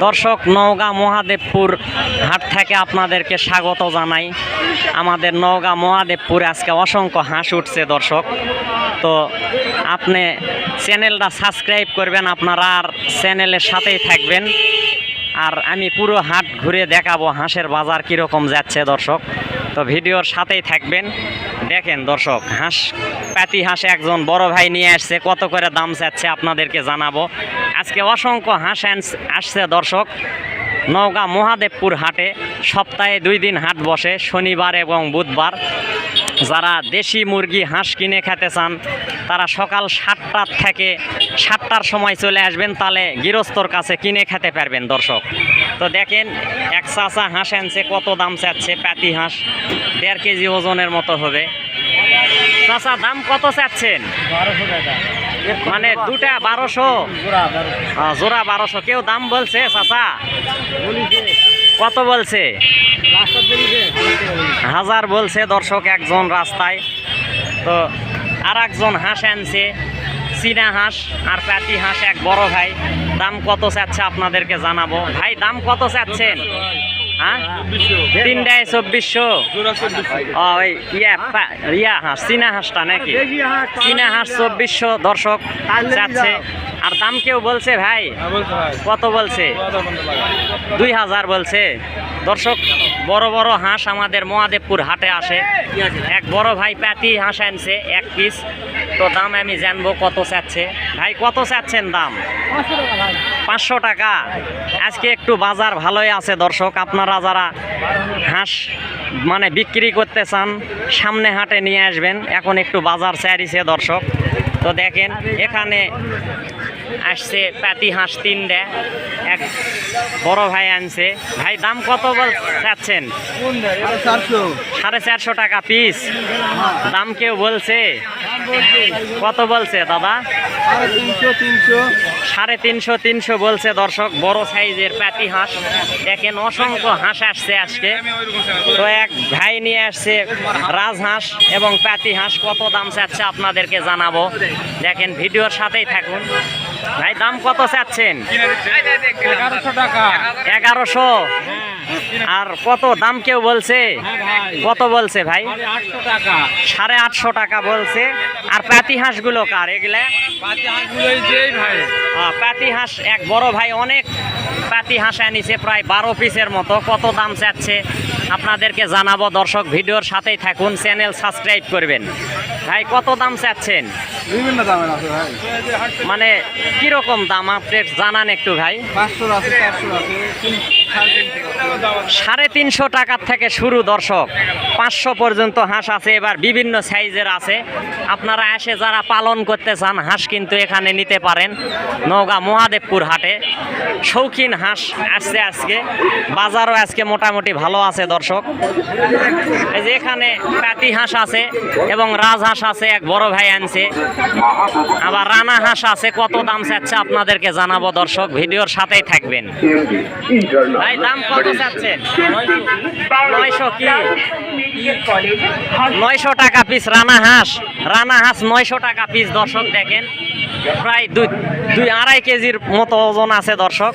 দর্শক, নওগাঁ মহাদেবপুর হাট থেকে আপনাদেরকে স্বাগত জানাই। আমাদের নওগাঁ মহাদেবপুর আজকে অসংখ্য হাঁস উঠছে দর্শক। তো আপনি চ্যানেলটা সাবস্ক্রাইব করবেন, আপনারা আর চ্যানেলের সাথেই থাকবেন। আর আমি পুরো হাট ঘুরে দেখাবো হাঁসের বাজার কীরকম যাচ্ছে দর্শক। তো ভিডিওর সাথেই থাকবেন। দেখেন দর্শক, হাঁস প্যাতি হাঁস একজন বড় ভাই নিয়ে আসছে, কত করে দাম চাচ্ছে আপনাদেরকে জানাব। আজকে অসংখ্য হাঁস আসছে দর্শক। নওগাঁ মহাদেবপুর হাটে সপ্তাহে দুই দিন হাট বসে, শনিবার এবং বুধবার। যারা দেশি মুরগি, হাঁস কিনে খেতে চান, তারা সকাল সাতটার থেকে সাতটার সময় চলে আসবেন, তাহলে গৃহস্থর কাছে কিনে খেতে পারবেন দর্শক। তো দেখেন, এক চাচা হাঁস আনছে, কত দাম চাচ্ছে, প্যাতি হাঁস, দেড় কেজি ওজনের মতো হবে। চাচা, দাম কত চাচ্ছেন? বারোশো টাকা। মানে দুটা বারোশো। জোড়া বারোশো। কেউ দাম বলছে, চাচা? কত বলছে? হাজার বলছে দর্শক একজন রাস্তায়। তো আর একজন হাঁস আনছে, চীনা হাঁস আর প্যাটি হাঁস, এক বড় ভাই। দাম কত চাচ্ছে আপনাদেরকে জানাব। ভাই, দাম কত চাচ্ছেন? হ্যাঁ তিনটায় চব্বিশশো। ও, ওই ইয়া ইয়া হাঁস চীনা হাঁসটা নাকি? চীনা হাঁস চব্বিশশো দর্শক চাচ্ছে আর দাম কেউ বলছে ভাই? কত বলছে? দুই হাজার বলছে। দর্শক বড় বড় হাঁস আমাদের মহাদেবপুর হাটে আসে। এক বড় ভাই প্যাতি হাঁস আনছে এক পিস। তো দাম আমি জানব কত চাচ্ছে। ভাই কত চাচ্ছেন দাম? পাঁচশো টাকা। আজকে একটু বাজার ভালোই আছে দর্শক। আপনারা যারা হাঁস মানে বিক্রি করতে চান সামনে হাটে নিয়ে আসবেন। এখন একটু বাজার চারিছে দর্শক। তো দেখেন এখানে আসছে প্যাতি হাঁস তিনটে। এক বড় ভাই আনছে। ভাই, দাম কত চাচ্ছেন? সাড়ে চারশো টাকা পিস। দাম কেউ বলছে? কত বলছে দাদা? সাড়ে তিনশো তিনশো বলছে দর্শক, বড় সাইজের প্যাটি হাঁস। দেখেন অসংখ্য হাঁস আসছে আজকে। তো এক ভাই নিয়ে আসছে রাজহাঁস এবং প্যাটি হাঁস। কত দাম চাচ্ছে আপনাদেরকে জানাব। দেখেন, ভিডিওর সাথেই থাকুন। ভাই দাম কত চাচ্ছেন? এগারোশো টাকা। এগারোশো? আর কত দাম কেউ বলছে? কত বলছে ভাই? সাড়ে আটশো টাকা বলছে। আর প্যাটি হাঁসগুলো কার এগুলা? পাতি হাঁস এক বড় ভাই অনেক। পাতি হাঁস আনিছে প্রায় বারো পিসের মতো। কত দাম চাচ্ছে? আপনাদেরকে জানাব। দর্শক ভিডিওর সাথেই থাকুন। চ্যানেল সাবস্ক্রাইব করবেন। ভাই কত দাম চাচ্ছেন? বিভিন্ন দামের আছে ভাই। মানে কীরকম দাম? আপনি জানান একটু ভাই। পাঁচশোর আছে চারশোর আছে। সাড়ে তিনশো টাকার থেকে শুরু দর্শক পাঁচশো পর্যন্ত হাঁস আছে এবার বিভিন্ন সাইজের আছে আপনারা এসে যারা পালন করতে চান হাঁস কিন্তু এখানে নিতে পারেন নওগাঁ মহাদেবপুর হাটে শৌখিন হাঁস আসছে আজকে বাজারও আজকে মোটামুটি ভালো আছে দর্শক এই যে এখানে প্যাতি হাঁস আছে এবং রাজহাঁস আছে এক বড় ভাই আনছে আবার রানা হাঁস আছে কত দাম চাচ্ছে আপনাদেরকে জানাব দর্শক ভিডিওর সাথেই থাকবেন ভাই দাম কত চাচ্ছেন? নয়শো কি? নয়শো টাকা পিস রানা হাঁস। রানা হাঁস নয়শো টাকা পিস দর্শক দেখেন। প্রায় দুই দুই আড়াই কেজির মতো ওজন আছে দর্শক।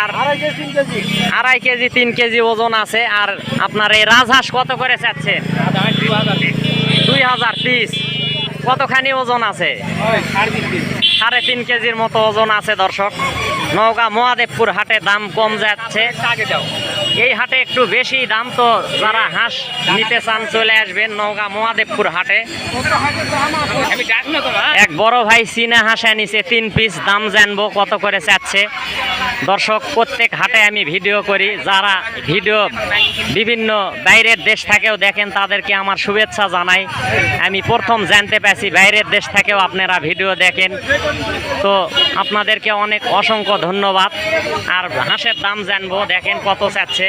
আর আড়াই কেজি তিন কেজি। ওজন আছে। আর আপনার এই রাজহাঁস কত করে চাচ্ছেন? দুই হাজার পিস কতখানি ওজন আছে? সাড়ে তিন কেজির মতো ওজন আছে দর্শক। নওগাঁ মহাদেবপুর হাটে দাম কম যাচ্ছে। এই হাটে একটু বেশি দাম তো যারা হাঁস নিতে চান চলে আসবেন নওগাঁ মহাদেবপুর হাটে। এক বড় ভাই চীনা হাঁস আনিছে তিন পিস দাম জানব কত করে চাচ্ছে। দর্শক, প্রত্যেক হাটে আমি ভিডিও করি, যারা ভিডিও বিভিন্ন বাইরের দেশ থেকেও দেখেন তাদেরকে আমার শুভেচ্ছা জানাই। আমি প্রথম জানতে পারছি বাইরের দেশ থেকেও আপনারা ভিডিও দেখেন। তো আপনাদেরকে অনেক অসংখ্য ধন্যবাদ। আর হাঁসের দাম জানব, দেখেন কত চাচ্ছে।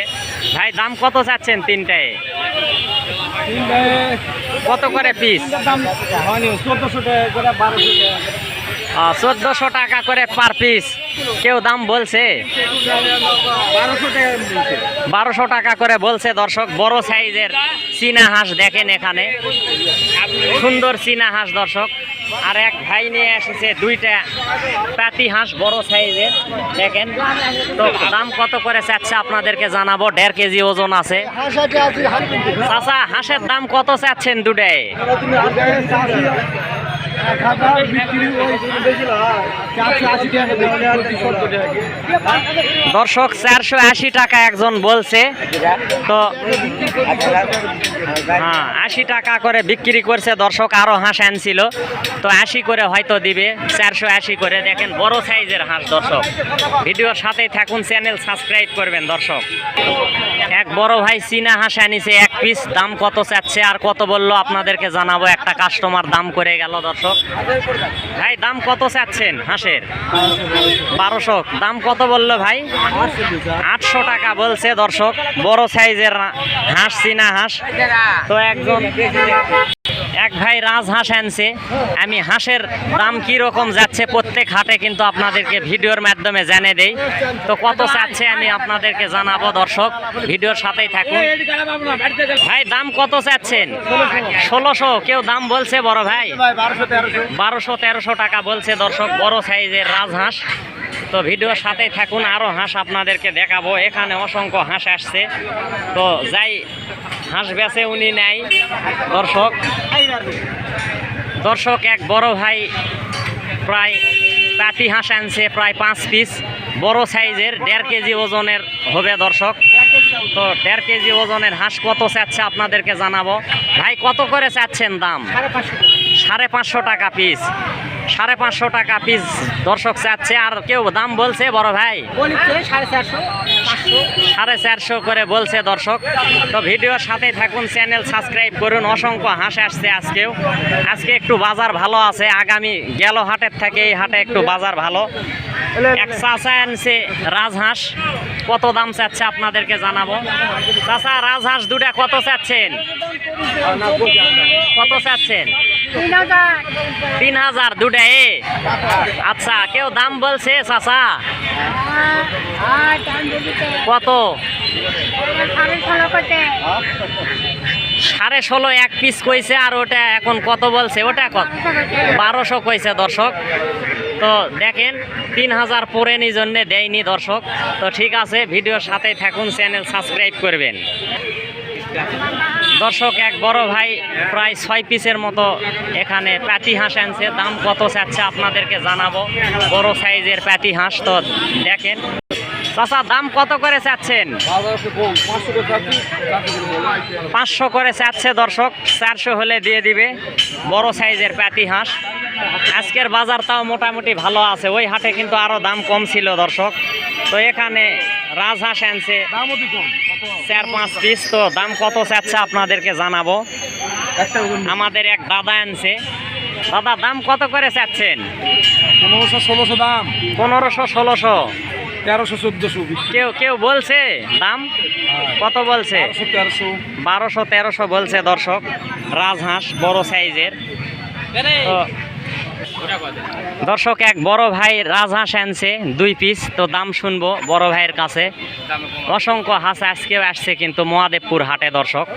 ভাই, দাম কত চাচ্ছেন তিনটায়? কত করে পিস চোদ্দোশো টাকা করে পার পিস কেউ দাম বলছে? বারোশো টাকা করে বলছে দর্শক, বড় সাইজের চীনা হাঁস দেখেন এখানে। সুন্দর চীনা হাঁস দর্শক। আর এক ভাই নিয়ে এসেছে দুইটা পাতি হাঁস, বড় সাইজের। দেখেন, তো দাম কত করে চাচ্ছে আপনাদেরকে জানাব। দেড় কেজি ওজন আছে। চাষা হাঁসের দাম কত চাচ্ছেন দুটায়? দর্শক, চারশো আশি টাকা একজন বলছে। তো হ্যাঁ আশি টাকা করে বিক্রি করছে। দর্শক আরও হাঁস আনছিল। তো আশি করে হয়তো দিবে, চারশো আশি করে। দেখেন, বড় সাইজের হাঁস, দর্শক। ভিডিওর সাথেই থাকুন, চ্যানেল সাবস্ক্রাইব করবেন, দর্শক। এক বড় ভাই চীনা হাঁস আনিছে, এক পিস দাম কত চাচ্ছে আর কত বলল, আপনাদেরকে জানাব। একটা কাস্টমার দাম করে গেল, দর্শক। ভাই, দাম কত চাচ্ছেন হাঁসের? বারোশো। দাম কত বলল ভাই? আটশো টাকা বলছে দর্শক। বড় সাইজের হাঁস, চিনা হাঁস। তো একজন এক ভাই রাজহাঁস আনছে। আমি হাঁসের দাম কি রকম যাচ্ছে প্রত্যেক হাটে কিন্তু আপনাদেরকে ভিডিওর মাধ্যমে জানিয়ে দেই। তো কত চাচ্ছে আমি আপনাদেরকে জানাব দর্শক, ভিডিওর সাথেই থাকুন। ভাই, দাম কত চাচ্ছেন? ষোলোশো, কেউ দাম বলছে বড় ভাই? বারোশো, তেরোশো। টাকা বলছে দর্শক, বড় সাইজের রাজহাঁস তো ভিডিওর সাথেই থাকুন আরও হাঁস আপনাদেরকে দেখাবো। এখানে অসংখ্য হাঁস আসছে। তো যাই, হাঁস বেচে উনি নেয়। দর্শক দর্শক, এক বড় ভাই প্রায় পাতি হাঁস আনছে, প্রায় পাঁচ পিস। বড় সাইজের, দেড় কেজি ওজনের হবে দর্শক। তো দেড় কেজি ওজনের হাঁস কত চাচ্ছে আপনাদেরকে জানাব। ভাই, কত করে চাচ্ছেন দাম? সাড়ে পাঁচশো টাকা। পিস সাড়ে পাঁচশো টাকা পিস দর্শক চাচ্ছে। আর কেউ দাম বলছে বড় ভাই? সাড়ে চারশো করে বলছে দর্শক। তো ভিডিওর সাথে থাকুন চ্যানেল সাবস্ক্রাইব করুন। অসংখ্য হাঁস আসছে আজকেও। আজকে একটু বাজার ভালো আছে। আগামী গেল হাটের থেকে এই হাটে একটু বাজার ভালো। এক চাচা আনছে রাজহাঁস। কত দাম চাচ্ছে আপনাদেরকে জানাব? চাচা, রাজহাঁস দুটা কত চাচ্ছেন? কত চাচ্ছেন? তিন হাজার দুটা, এ। আচ্ছা কেউ দাম বলছে চাচা? কত? সাড়ে ষোলো এক পিস কইছে আর ওটা এখন কত বলছে? ওটা কত? বারোশো কইছে দর্শক। তো দেখেন, তিন হাজার পরে জন্য দেয়নি দর্শক। তো ঠিক আছে, ভিডিওর সাথে থাকুন, চ্যানেল সাবস্ক্রাইব করবেন। দর্শক, এক বড় ভাই প্রায় ছয় পিসের মতো এখানে প্যাটি হাঁস আনছে। দাম কত চাচ্ছে আপনাদেরকে জানাব। বড় সাইজের প্যাটি হাঁস তো দেখেন। চাচা, দাম কত করে চাচ্ছেন? পাঁচশো করে চাচ্ছে দর্শক। চারশো হলে দিয়ে দিবে। বড় সাইজের প্যাটি হাঁস। আজকের বাজারটাও মোটামুটি ভালো আছে। ওই হাটে কিন্তু আরও দাম কম ছিল দর্শক। তো এখানে রাজহাঁস আনছে। চার পাঁচ পিস তো দাম কত চাচ্ছে আপনাদেরকে জানাব। আমাদের এক দাদা আনছে। দাদা দাম কত করে চাচ্ছেন? পনেরোশো ষোলোশো দাম। পনেরোশো ষোলোশো। তেরোশো চোদ্দোশো কেউ কেউ বলছে দাম? কত বলছে? তেরোশো। বারোশো তেরোশো বলছে দর্শক। রাজহাঁস বড় সাইজের। দর্শক এক বড় ভাই রাজহাঁস আনছে দুই পিস তো দাম শুনব বড় ভাইয়ের কাছে। অসংখ্য হাঁস আজকেও আসছে কিন্তু মহাদেবপুর হাটে দর্শক।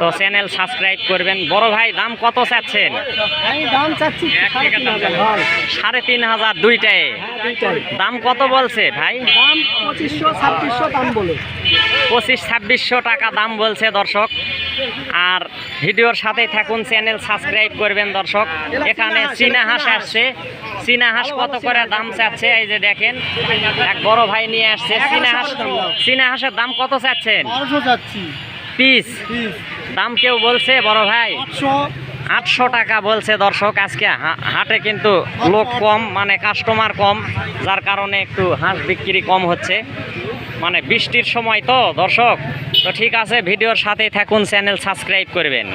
তো চ্যানেল সাবস্ক্রাইব করবেন। বড় ভাই দাম কত চাচ্ছেন? সাড়ে তিন হাজার দুইটায়। দাম কত বলছে ভাই? পঁচিশশো ছাব্বিশশো দাম বলে। পঁচিশ ছাব্বিশশো টাকা দাম বলছে দর্শক। আর ভিডিওর সাথেই থাকুন চ্যানেল সাবস্ক্রাইব করবেন দর্শক। এখানে চীনা হাঁস আসছে। চীনা হাঁস কত করে দাম চাচ্ছে? এই যে দেখেন এক বড় ভাই নিয়ে আসছে। চীনা হাঁস চীনা হাঁসের দাম কত চাচ্ছেন? পিস? দাম কেউ বলছে বড় ভাই? আটশো। টাকা বলছে দর্শক আজকে হাটে কিন্তু লোক কম মানে কাস্টমার কম যার কারণে একটু হাঁস বিক্রি কম হচ্ছে। মানে বৃষ্টির সময় তো দর্শক। তো ঠিক আছে, ভিডিওর সাথেই থাকুন, চ্যানেল সাবস্ক্রাইব করবেন।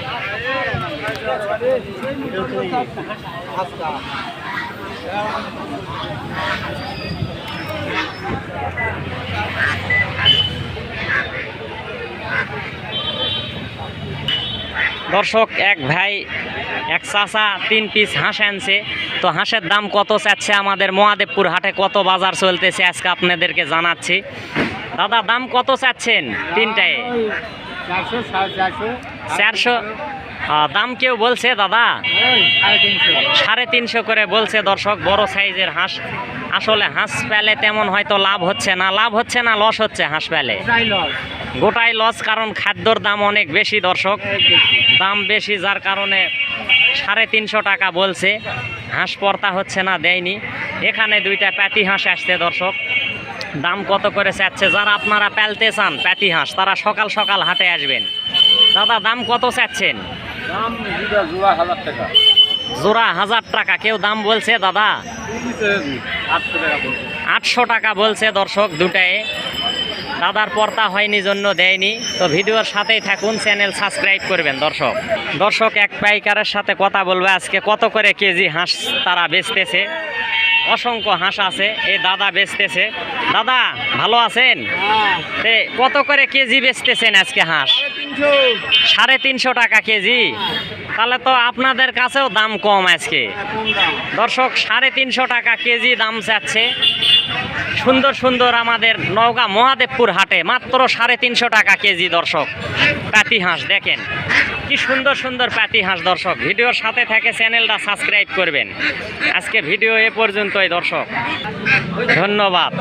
দর্শক, এক ভাই, এক চাচা, তিন পিস হাঁস আনছে। তো হাঁসের দাম কত চাচ্ছে আমাদের মহাদেবপুর হাটে? কত বাজার চলতেছে? আজকে আপনাদেরকে জানাচ্ছি। দাদা, দাম কত চাচ্ছেন তিনটায়? চারশো? দাম কেউ বলছে দাদা? সাড়ে তিনশো করে বলছে দর্শক, বড় সাইজের হাঁস। আসলে হাঁস পেলে তেমন হয়তো লাভ হচ্ছে না। লাভ হচ্ছে না, লস হচ্ছে হাঁস ওটাই গোটাই লস, কারণ খাদ্যর দাম অনেক বেশি দর্শক। দাম বেশি, যার কারণে সাড়ে তিনশো টাকা বলছে। হাঁস পর্তা হচ্ছে না, দেয়নি। এখানে দুইটা প্যাটি হাঁস আসছে দর্শক। দাম কত করে চাচ্ছে? যারা আপনারা পেলতে চান প্যাটি হাঁস তারা সকাল সকাল হাটে আসবেন। দাদা দাম কত চাচ্ছেন? জোড়া হাজার টাকা। কেউ দাম বলছে দাদা? আটশো টাকা বলছে দর্শক দুটায়। দাদার পর্তা হয়নি জন্য দেয়নি। তো ভিডিওর সাথেই থাকুন চ্যানেল সাবস্ক্রাইব করবেন দর্শক। দর্শক এক পাইকারের সাথে কথা বলবে। আজকে কত করে কেজি হাঁস তারা বেচতেছে? অসংখ্য হাঁস আছে, এই দাদা বেচতেছে। দাদা, ভালো আছেন? কত করে কেজি বেচতেছেন আজকে হাঁস? সাড়ে তিনশো টাকা কেজি। তাহলে তো আপনাদের কাছেও দাম কম আজকে। দর্শক, সাড়ে তিনশো টাকা কেজি দাম চাচ্ছে সুন্দর সুন্দর আমাদের নওগাঁ মহাদেবপুর হাটে মাত্র সাড়ে তিনশো টাকা কেজি দর্শক। প্যাতি হাঁস, দেখেন। কি সুন্দর সুন্দর পাতি হাঁস দর্শক। ভিডিওর সাথে থাকে চ্যানেলটা সাবস্ক্রাইব করবেন। আজকে ভিডিও এ পর্যন্তই, দর্শক। ধন্যবাদ।